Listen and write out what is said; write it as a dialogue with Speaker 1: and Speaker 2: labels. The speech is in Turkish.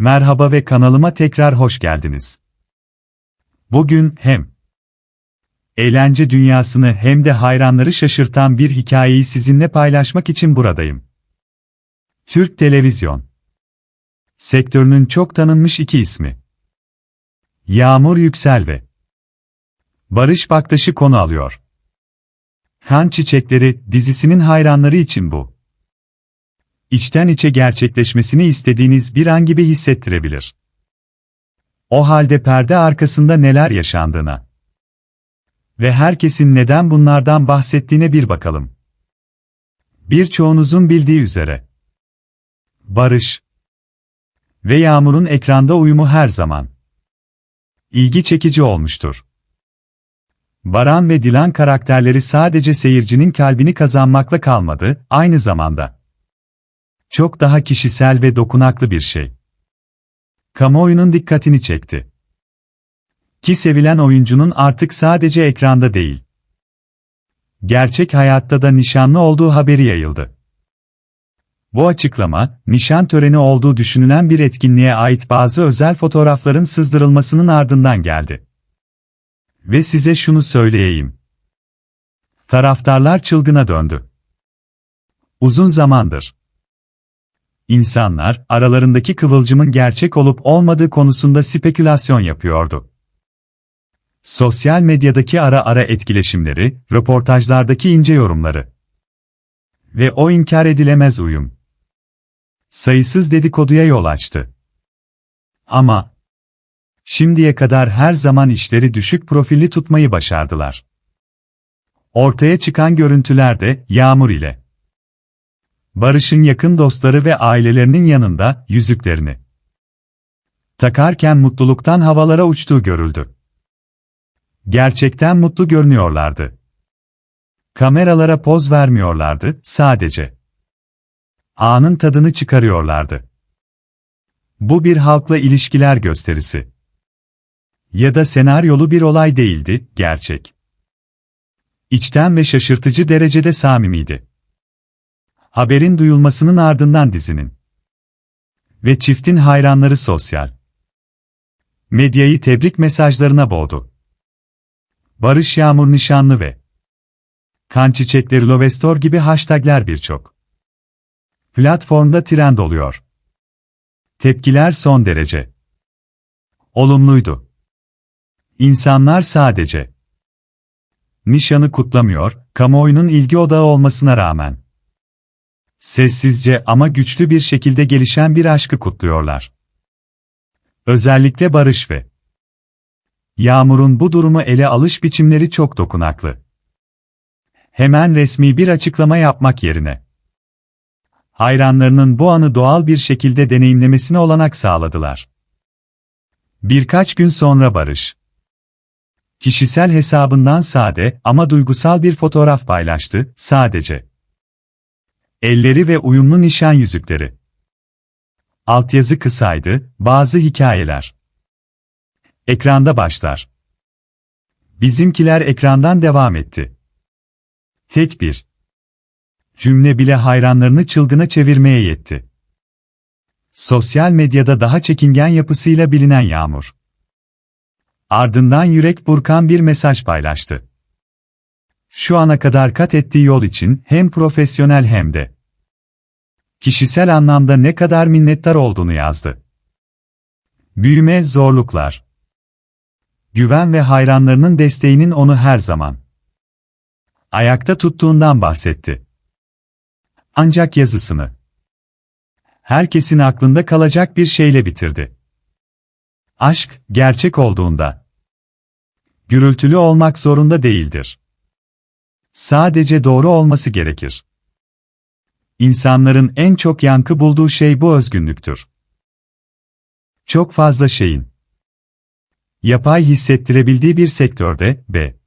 Speaker 1: Merhaba ve kanalıma tekrar hoş geldiniz. Bugün hem eğlence dünyasını hem de hayranları şaşırtan bir hikayeyi sizinle paylaşmak için buradayım. Türk Televizyon Sektörünün çok tanınmış iki ismi. Yağmur Yüksel ve Barış Baktaş'ı konu alıyor. Kan Çiçekleri dizisinin hayranları için bu. İçten içe gerçekleşmesini istediğiniz bir an gibi hissettirebilir. O halde perde arkasında neler yaşandığına ve herkesin neden bunlardan bahsettiğine bir bakalım. Birçoğunuzun bildiği üzere Barış ve Yağmur'un ekranda uyumu her zaman ilgi çekici olmuştur. Baran ve Dilan karakterleri sadece seyircinin kalbini kazanmakla kalmadı, aynı zamanda çok daha kişisel ve dokunaklı bir şey. Kamuoyunun dikkatini çekti. Ki sevilen oyuncunun artık sadece ekranda değil, gerçek hayatta da nişanlı olduğu haberi yayıldı. Bu açıklama, nişan töreni olduğu düşünülen bir etkinliğe ait bazı özel fotoğrafların sızdırılmasının ardından geldi. Ve size şunu söyleyeyim. Taraftarlar çılgına döndü. Uzun zamandır. İnsanlar, aralarındaki kıvılcımın gerçek olup olmadığı konusunda spekülasyon yapıyordu. Sosyal medyadaki ara ara etkileşimleri, röportajlardaki ince yorumları ve o inkar edilemez uyum. Sayısız dedikoduya yol açtı. Ama şimdiye kadar her zaman işleri düşük profilli tutmayı başardılar. Ortaya çıkan görüntüler de Yağmur ile Barış'ın yakın dostları ve ailelerinin yanında yüzüklerini takarken mutluluktan havalara uçtuğu görüldü. Gerçekten mutlu görünüyorlardı. Kameralara poz vermiyorlardı, sadece anın tadını çıkarıyorlardı. Bu bir halkla ilişkiler gösterisi. Ya da senaryolu bir olay değildi, gerçek. İçten ve şaşırtıcı derecede samimiydi. Haberin duyulmasının ardından dizinin ve çiftin hayranları sosyal medyayı tebrik mesajlarına boğdu. Barış Yağmur nişanlı ve kan çiçekleri Lovestor gibi hashtagler birçok platformda trend oluyor. Tepkiler son derece olumluydu. İnsanlar sadece nişanı kutlamıyor, kamuoyunun ilgi odağı olmasına rağmen sessizce ama güçlü bir şekilde gelişen bir aşkı kutluyorlar. Özellikle Barış ve Yağmur'un bu durumu ele alış biçimleri çok dokunaklı. Hemen resmi bir açıklama yapmak yerine hayranlarının bu anı doğal bir şekilde deneyimlemesine olanak sağladılar. Birkaç gün sonra Barış kişisel hesabından sade ama duygusal bir fotoğraf paylaştı, sadece. Elleri ve uyumlu nişan yüzükleri. Altyazı kısaydı, bazı hikayeler. Ekranda başlar. Bizimkiler ekrandan devam etti. Tek bir cümle bile hayranlarını çılgına çevirmeye yetti. Sosyal medyada daha çekingen yapısıyla bilinen Yağmur. Ardından yürek burkan bir mesaj paylaştı. Şu ana kadar kat ettiği yol için hem profesyonel hem de kişisel anlamda ne kadar minnettar olduğunu yazdı. Büyüme zorluklar. Güven ve hayranlarının desteğinin onu her zaman ayakta tuttuğundan bahsetti. Ancak yazısını herkesin aklında kalacak bir şeyle bitirdi. Aşk, gerçek olduğunda gürültülü olmak zorunda değildir. Sadece doğru olması gerekir. İnsanların en çok yankı bulduğu şey bu özgünlüktür. Çok fazla şeyin yapay hissettirebildiği bir sektörde, B.